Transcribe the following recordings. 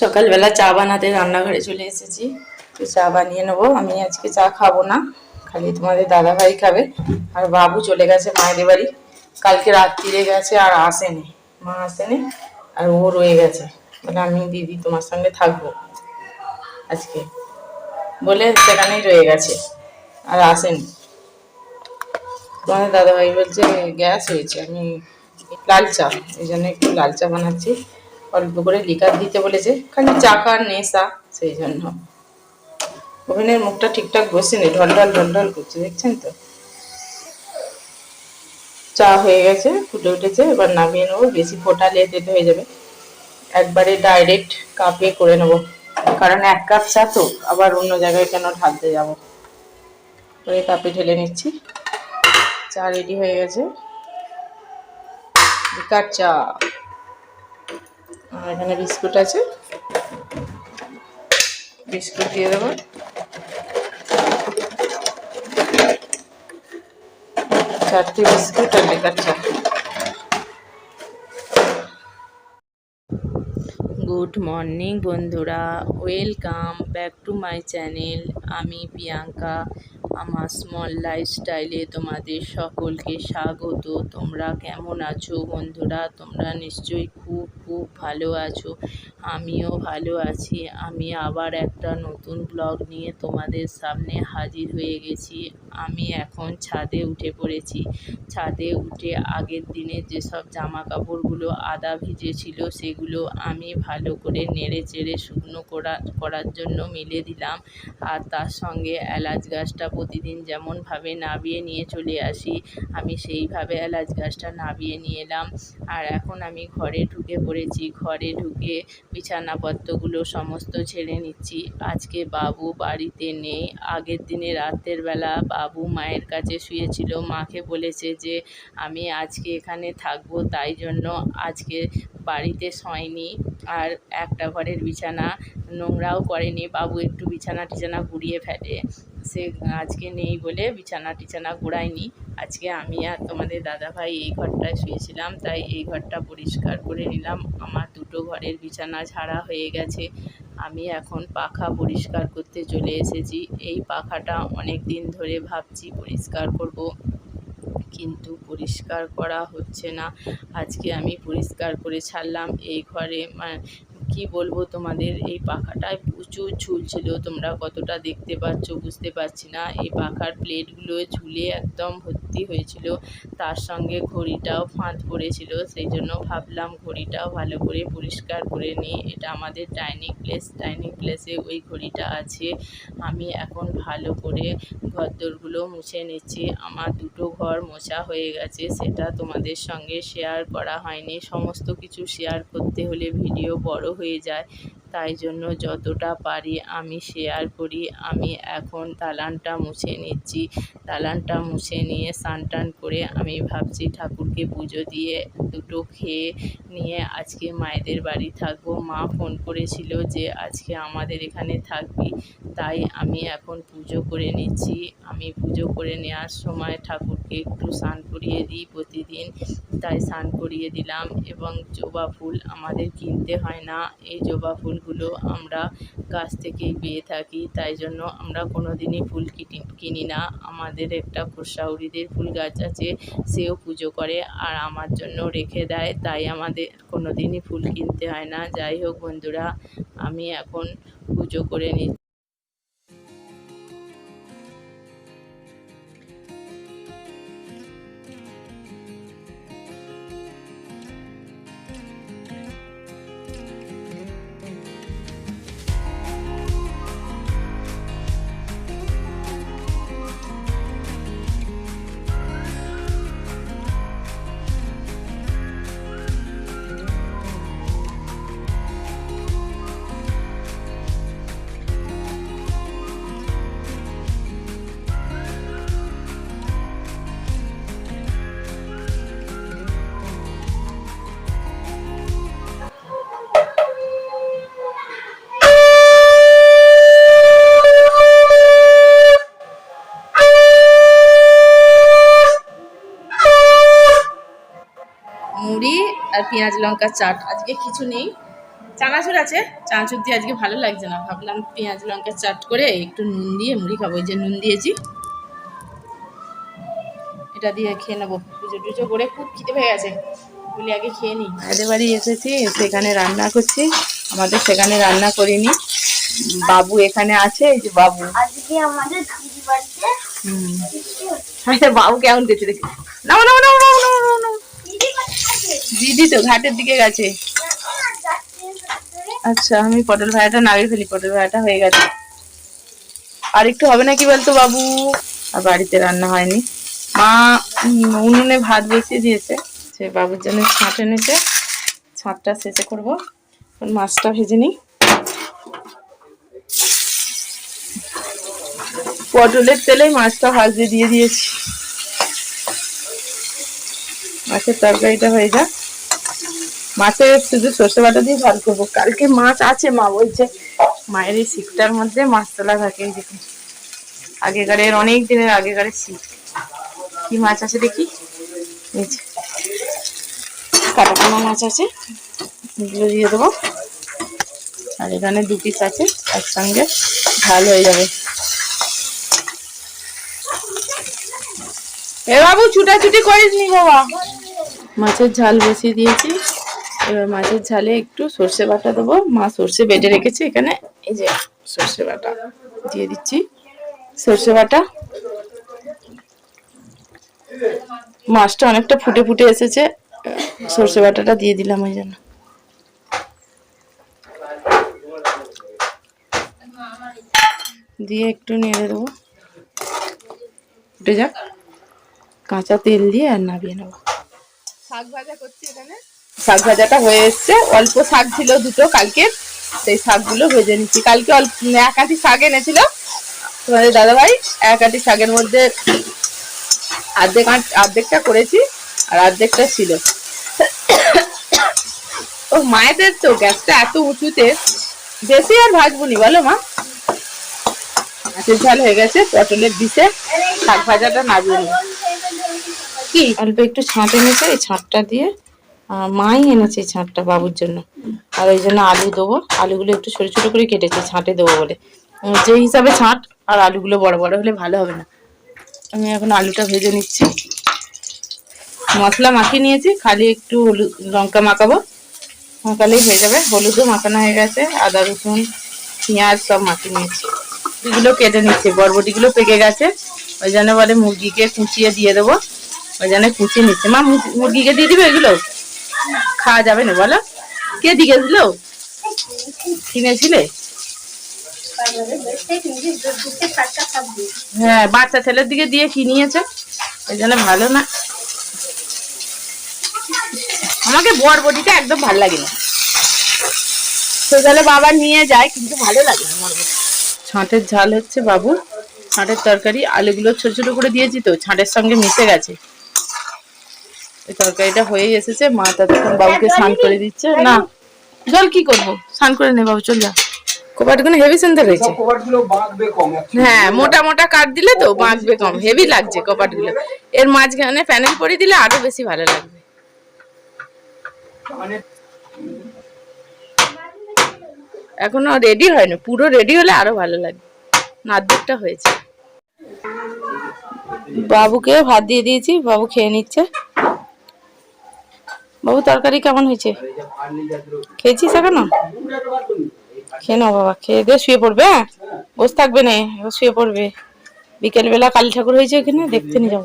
সকালবেলা চা বানাতে রান্নাঘরে চলে এসেছি। তো চা বানিয়ে নেব। আমি আজকে চা খাব না। খালি তোমাদের দাদা ভাই খাবে। আর বাবু চলে গেছে মায়েদের বাড়ি। কালকে রাত্রিরে গেছে আর আসেনি। মা আসেনি আর ও রয়ে গেছে। বলে আমি দিদি তোমার সঙ্গে থাকব আজকে। বলে সেখানেই রয়ে গেছে। আর আসেনি। তোমাদের দাদা ভাই বলছে, গ্যাস হয়েছে। আমি লাল চা। এই জন্য একটু লাল চা বানাচ্ছি। অল্প করে লিকার দিতে বলেছে। খালি চাকার নেশা সেই জন্য। ওভেনের মুখটা ঠিকঠাক বসেনি ঢল ঢল ঢল ঢল করছে, দেখছেন তো? চা হয়ে গেছে, ফুটে উঠেছে, এবার নামিয়ে নেব, বেশি ফোটালে তেতে হয়ে যাবে। একবারে ডাইরেক্ট কাপে করে নেব। কারণ এক কাপ চা তো, আবার অন্য জায়গায় কেন ঢালতে যাব? ওই কাপে ঢেলে নিচ্ছি। চা রেডি হয়ে গেছে। লিকার চা। আর এখানে বিস্কুট আছে। বিস্কুট দিয়ে দেবো। চারটি বিস্কুট আর বেকার চা। গুড মর্নিং বন্ধুরা, welcome back to my channel. আমি প্রিয়াঙ্কা। আমার স্মল লাইফস্টাইলে তোমাদের সকলকে স্বাগত। তোমরা কেমন আছো বন্ধুরা? তোমরা নিশ্চয়ই খুব খুব ভালো আছো। আমিও ভালো আছি। আমি আবার একটা নতুন ব্লগ নিয়ে তোমাদের সামনে হাজির হয়ে গেছি। আমি এখন ছাদে উঠে পড়েছি। ছাদে উঠে আগের দিনে যেসব জামা কাপড়গুলো আদা ভিজেছিল, সেগুলো আমি ভালো করে নেড়ে চেড়ে শুকনো করা, করার জন্য মেলে দিলাম। আর তার সঙ্গে এলাচ গাছটা প্রতিদিন যেমনভাবে নাবিয়ে নিয়ে চলে আসি, আমি সেইভাবে এলাচ গাছটা নাবিয়ে নিয়ে এলাম। আর এখন আমি ঘরে ঢুকে পড়েছি। ঘরে ঢুকে বিছানাপত্রগুলো সমস্ত ছেড়ে নিচ্ছি। আজকে বাবু বাড়িতে নেই। আগের দিনে রাতের বেলা বাবু মায়ের কাছে শুয়েছিল। মাকে বলেছে যে, আমি আজকে এখানে থাকব, তাই জন্য আজকে বাড়িতে শয়নি। আর একটা ঘরের বিছানা নোংরাও করেনি। বাবু একটু বিছানা টিছানা গুড়িয়ে ফেলে। সে আজকে নেই বলে বিছানা টিছানা ঘুরায়নি আজকে আমি আর তোমাদের দাদাভাই এই ঘরটায় শুয়েছিলাম, তাই এই ঘরটা পরিষ্কার করে নিলাম। আমার দুটো ঘরের বিছানা ঝাড়া হয়ে গেছে। আমি এখন পাখা পরিষ্কার করতে চলে এসেছি। এই পাখাটা অনেক দিন ধরে ভাবছি পরিষ্কার করব, কিন্তু পরিষ্কার করা হচ্ছে না। আজকে আমি পরিষ্কার করে ছাড়লাম এই ঘরে। কি বলব তোমাদের? এই পাখাটায় প্রচুর ঝুল ছিল। তোমরা কতটা দেখতে পাচ্ছ বুঝতে পারছি না। এই পাখার প্লেটগুলো ঝুলে একদম ভর্তি হয়েছিল, তার সঙ্গে ঘড়িটাও ফাঁদ পড়েছিল, সেই জন্য ভাবলাম ঘড়িটাও ভালো করে পরিষ্কার করে নিই। এটা আমাদের ডাইনিং প্লেস, ডাইনিং প্লেসে ওই ঘড়িটা আছে। আমি এখন ভালো করে ঘরদোরগুলো মুছে নিচ্ছি। আমার দুটো ঘর মোছা হয়ে গেছে, সেটা তোমাদের সঙ্গে শেয়ার করা হয়নি। সমস্ত কিছু শেয়ার করতে হলে ভিডিও বড় হয়ে যায়। তাই জন্য যতটা পারি আমি শেয়ার করি। আমি এখন দালানটা মুছে নিচ্ছি। দালানটা মুছে নিয়ে স্নান টান করে আমি ভাবছি ঠাকুরকে পুজো দিয়ে দুটো খেয়ে নিয়ে আজকে মায়েদের বাড়ি থাকব। মা ফোন করেছিল যে, আজকে আমাদের এখানে থাকবি। তাই আমি এখন পুজো করে নিচ্ছি। আমি পুজো করে নেওয়ার সময় ঠাকুরকে একটু স্নান করিয়ে দিই প্রতিদিন। তাই স্নান করিয়ে দিলাম এবং জবা ফুল আমাদের কিনতে হয় না। এই জবা ফুলগুলো আমরা গাছ থেকেই পেয়ে থাকি। তাই জন্য আমরা কোনো দিনই ফুল কিনি না। আমাদের একটা খোসাউরিদের ফুল গাছ আছে, সেও পুজো করে। আর আমার জন্য রেখে দেয়, তাই আমাদের কোনো দিনই ফুল কিনতে হয় না। যাই হোক বন্ধুরা, আমি এখন পুজো করে নিচ্ছি। আর পেঁয়াজ লঙ্কার চাট। আজকে কিছু নেই। চানাচুর আছে। চানাচুর দিয়ে আজকে ভালো লাগছে না। ভাবলাম পেঁয়াজ লঙ্কা চাট করে একটু নুন দিয়ে মুড়ি খাব। যে নুন দিয়েছি। এটা দিয়ে খেয়ে নেব। পুজো টুজো করে খুব খিদে পেয়ে গেছে। বলি আগে খেয়ে নিই। মায়েদের বাড়ি এসেছি সেখানে রান্না করছি। আমাদের সেখানে রান্না করিনি। বাবু এখানে আছে এই যে বাবু। আজকে আমাদের বাবু কেমন গেছে দেখি নাও নাও নাও নাও নাও নাও নাও দিদি কোথায় আছে? দিদি তো ঘাটের দিকে গেছে। আচ্ছা আমি পটল ভাজাটা নাড়িয়ে ফেলি, পটল ভাজাটা হয়ে গেছে। আর একটু হবে না কি বলতো বাবু? আর বাড়িতে রান্না হয়নি। মা উনুনে ভাত বসিয়ে দিয়েছে। সে বাবুর জন্য ছাঁট এনেছে। ছাঁটটা শেষে করব। মাছটা ভেজে নিই। পটলের তেলে মাছটা ভাজতে দিয়ে দিয়েছি। মাছের তরকারিটা হয়ে যাক। মাছের শুধু সর্ষে বাটা দিয়ে ঝাল করব। কালকে মাছ আছে মা বলছে মায়ের এই শিকটার মধ্যে মাছ তোলা থাকে দেখুন আগেকারের, অনেক দিনের আগেকারের শিক। কি মাছ আছে দেখি? এই যে। কাটা কাটা মাছ আছে। এগুলো দিয়ে দেবো। আর এখানে দু পিস আছে, একসঙ্গে ঝাল হয়ে যাবে। এ বাবু, ছুটাছুটি করিস নি বাবা। মাছের ঝাল বসিয়ে দিয়েছি। এবার মাছের ঝালে একটু সর্ষে বাটা দেবো। মা সর্ষে বেটে রেখেছে, এখানে এই যে সর্ষে বাটা দিয়ে দিচ্ছি। সর্ষে বাটা। মাছটা অনেকটা ফুটে ফুটে এসেছে। সর্ষে বাটাটা দিয়ে দিলাম ওই জন্য। দিয়ে একটু নেড়ে দেবো। ফুটে যাক। কাঁচা তেল দিয়ে আর নামিয়ে নেব। শাক ভাজা করছি এখানে। শাক ভাজাটা হয়ে এসছে। অল্প শাক ছিল দুটো কালকে। সেই শাকগুলো ভেজে নিচ্ছি। কালকে অল্প এক আটি শাক এনেছিল তোমাদের দাদা ভাই এক আটি শাকের মধ্যে অর্ধেক অর্ধেকটা করেছি আর অর্ধেকটা ছিল। ও মায়েদের তো গ্যাসটা এত উঁচুতে। বেশি আর ভাজবো নি, বলো মা। ঝাল হয়ে গেছে, পটলের দিছে শাক ভাজাটা নামিয়ে নেব কি? অল্প একটু ছাঁট এনেছে, এই ছাঁটটা দিয়ে মাই এনেছে এই ছাঁটটা বাবুর জন্য। আর ওই জন্য আলু দেবো। আলুগুলো একটু ছোটো ছোটো করে কেটেছে, ছাঁটে দেবো বলে। যে হিসাবে ছাঁট আর আলুগুলো বড় বড় হলে ভালো হবে না। আমি এখন আলুটা ভেজে নিচ্ছি। মশলা মাখিয়ে নিয়েছি, খালি একটু হলুদ লঙ্কা মাখাবো। মাখালেই হয়ে যাবে। হলুদও মাখানো হয়ে গেছে, আদা, রসুন, পেঁয়াজ সব মাখিয়ে নিয়েছি। এগুলো কেটে নিচ্ছি, বরবটিগুলো পেকে গেছে। ওই জন্য বলে মুরগিকে কুচিয়ে দিয়ে দেবো। ওই জন্য কুচিয়ে নিচ্ছে। মা, মুরগি- মুরগিকে দিয়ে দিবে এগুলো খাওয়া যাবে না, বলো। কে দিয়ে গেছিল কিনেছিলে। হ্যাঁ বাচ্চা ছেলের দিকে দিয়ে কিনিয়েছে ওই জন্য ভালো না। আমাকে বরবটিটা একদম ভালো লাগে না। সেখানে বাবা নিয়ে যায়, কিন্তু ভালো লাগে না ছাঁটের ঝাল হচ্ছে বাবু। ছাঁটের তরকারি, আলুগুলো ছোট ছোট করে দিয়েছি তো, ছাঁটের সঙ্গে মিশে গেছে। তরকারিটা হয়ে এসেছে। মা ততক্ষণ বাবুকে স্নান করে দিচ্ছে। না। জল কি করব? স্নান করে নে বাবু চল যা। কপাটগুলো হেভি সুন্দর হয়েছে হ্যাঁ মোটা মোটা কাট দিলে তো বাঁকবে কম। হেভি লাগছে কপাটগুলো। এর মাঝখানে প্যানেল করে দিলে আরও বেশি ভালো লাগবে। মানে এখনও রেডি হয়নি। পুরো রেডি হলে আরও ভালো লাগবে। নার্দিকটা হয়েছে। বাবুকে ভাত দিয়ে দিয়েছি। বাবু খেয়ে নিচ্ছে। বাবু, তরকারি কেমন হয়েছে? খেয়েছিস এখনও? খেয়ে নাও বাবা, খেয়ে দিয়ে শুয়ে পড়বে হ্যাঁ? বসে থাকবে না শুয়ে পড়বে। বিকেলবেলা কালী ঠাকুর হয়েছে এখানে দেখতে নিয়ে যাব।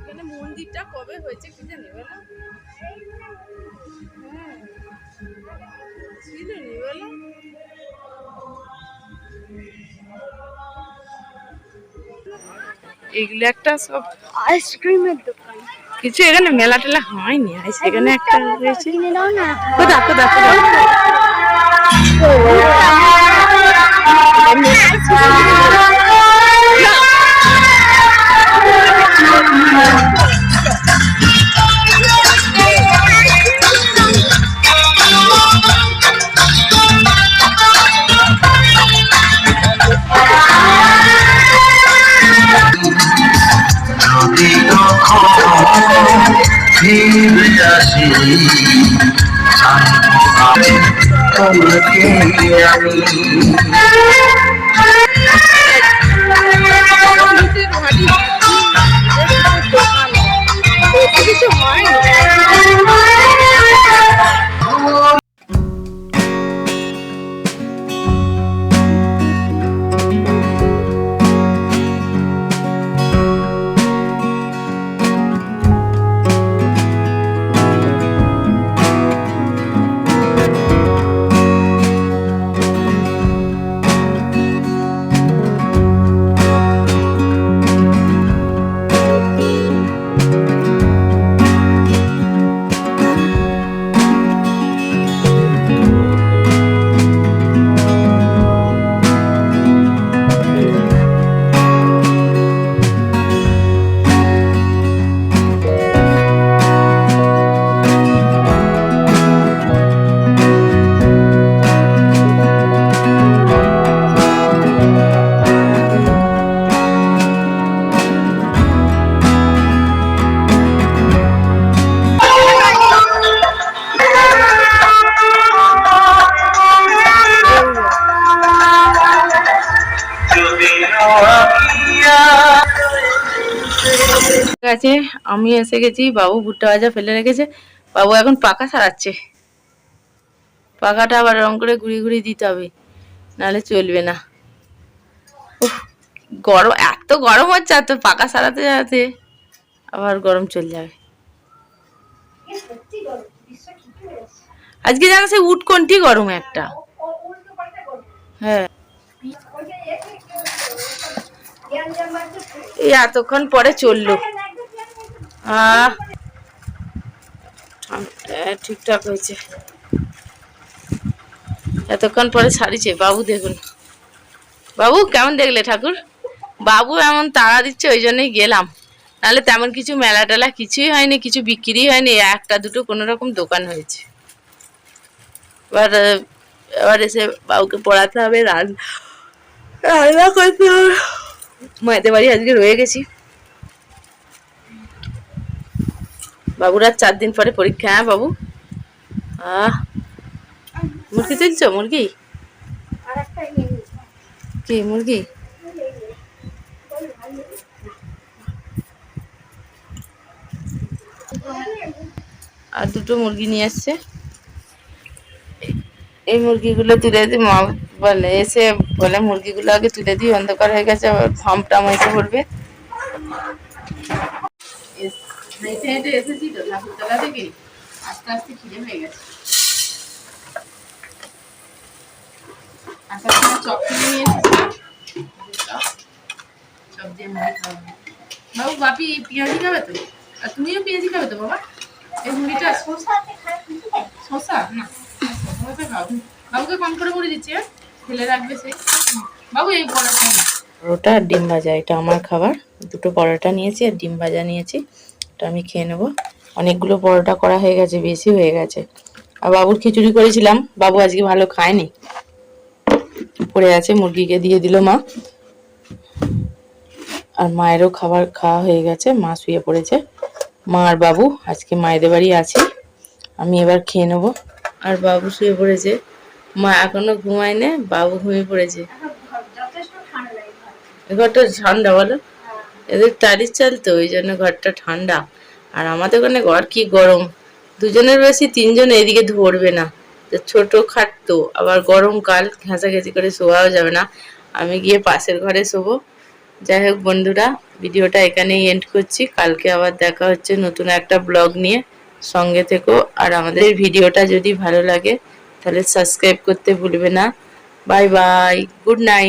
এখানে মন্দিরটা কবে হয়েছে কি জানি বলো। ছিল নি বলো এগুলো একটা সব আইসক্রিমের দোকান। কিছু এখানে মেলা টেলা হয়নি আইস এখানে একটা রয়েছে। কোথা কোথা কোথা? যদি তোমাকে আমি আমি এসে গেছি, বাবু ভুট্টা ভাজা ফেলে রেখেছে। বাবু এখন পাকা সারাচ্ছে। পাকাটা আবার রং করে ঘুরি ঘুরি দিতে হবে, নাহলে চলবে না। গরম, এত গরম হচ্ছে এত পাকা সারাতে সারাতে আবার গরম চলে যাবে। আজকে জানো সেই উটকন্টি গরম একটা। হ্যাঁ। এই এতক্ষণ পরে চলল। আহ, ঠিকঠাক হয়েছে। এতক্ষণ পরে ছাড়িছে বাবু দেখুন। বাবু কেমন দেখলে ঠাকুর? বাবু এমন তাড়া দিচ্ছে ওই জন্যই গেলাম। নাহলে তেমন কিছু মেলা টেলা কিছুই হয়নি কিছু বিক্রি হয়নি একটা দুটো কোনো রকম দোকান হয়েছে। এবার এবার এসে বাবুকে পড়াতে হবে রান্না রান্না করতে হবে। মায়েদের বাড়ি আজকে রয়ে গেছি। বাবুর আর চার দিন পরে পরীক্ষা হ্যাঁ বাবু? আহ, মুরগি তুলছো? মুরগি? কি, মুরগি? আর দুটো মুরগি নিয়ে এসছে এই মুরগিগুলো তুলে দিই মা বলে, এসে বলে, মুরগিগুলো আগে তুলে দিই, অন্ধকার হয়ে গেছে, আবার ফার্ম টাম এসে পড়বে হেঁটে হেঁটে এসেছি তো ঠাকুরতলা থেকে আস্তে আস্তে খিদে হয়ে গেছে। আসার সময় চপ কিনে নিয়ে এসেছি? চপ দিয়ে মুড়ি খাওয়াবো বাবু বাপি পেঁয়াজি খাবে তো? আর তুমিও পেঁয়াজি খাবে তো বাবা? এই মুড়িটা শসা না শসাটা খাও বাবুকে কম করে মুড়ি দিচ্ছি হ্যাঁ? ফেলে রাখবে সেই বাবু এই পরোটা পরোটা আর ডিম ভাজা এটা আমার খাবার। দুটো পরোটা নিয়েছি আর ডিম ভাজা নিয়েছি। এটা আমি খেয়ে নেব। অনেকগুলো পরোটা করা হয়ে গেছে, বেশি হয়ে গেছে। আর বাবুর খিচুড়ি করেছিলাম, বাবু আজকে ভালো খায়নি। পড়ে আছে, মুরগিকে দিয়ে দিল মা। আর মায়েরও খাবার খাওয়া হয়ে গেছে, মা শুয়ে পড়েছে। মা আর বাবু, আজকে মায়েদের বাড়ি আছি। আমি এবার খেয়ে নেব। আর বাবু শুয়ে পড়েছে। মা এখনও ঘুমায় না বাবু ঘুমিয়ে পড়েছে। ঘরটা ঠান্ডা বলো। এদের টালির চাল তো ওই জন্য ঘরটা ঠান্ডা। আর আমাদের ওখানে ঘর কি গরম? দুজনের বেশি তিনজন এদিকে ধরবে না। ছোট খাট তো আবার গরমকাল ঘেঁচাঘেঁচি করে শোয়াও যাবে না। আমি গিয়ে পাশের ঘরে শোবো। যাই হোক বন্ধুরা, ভিডিওটা এখানেই এন্ড করছি। কালকে আবার দেখা হচ্ছে নতুন একটা ব্লগ নিয়ে। সঙ্গে থেকো। আর আমাদের ভিডিওটা যদি ভালো লাগে, তাহলে সাবস্ক্রাইব করতে ভুলবে না। Bye bye good night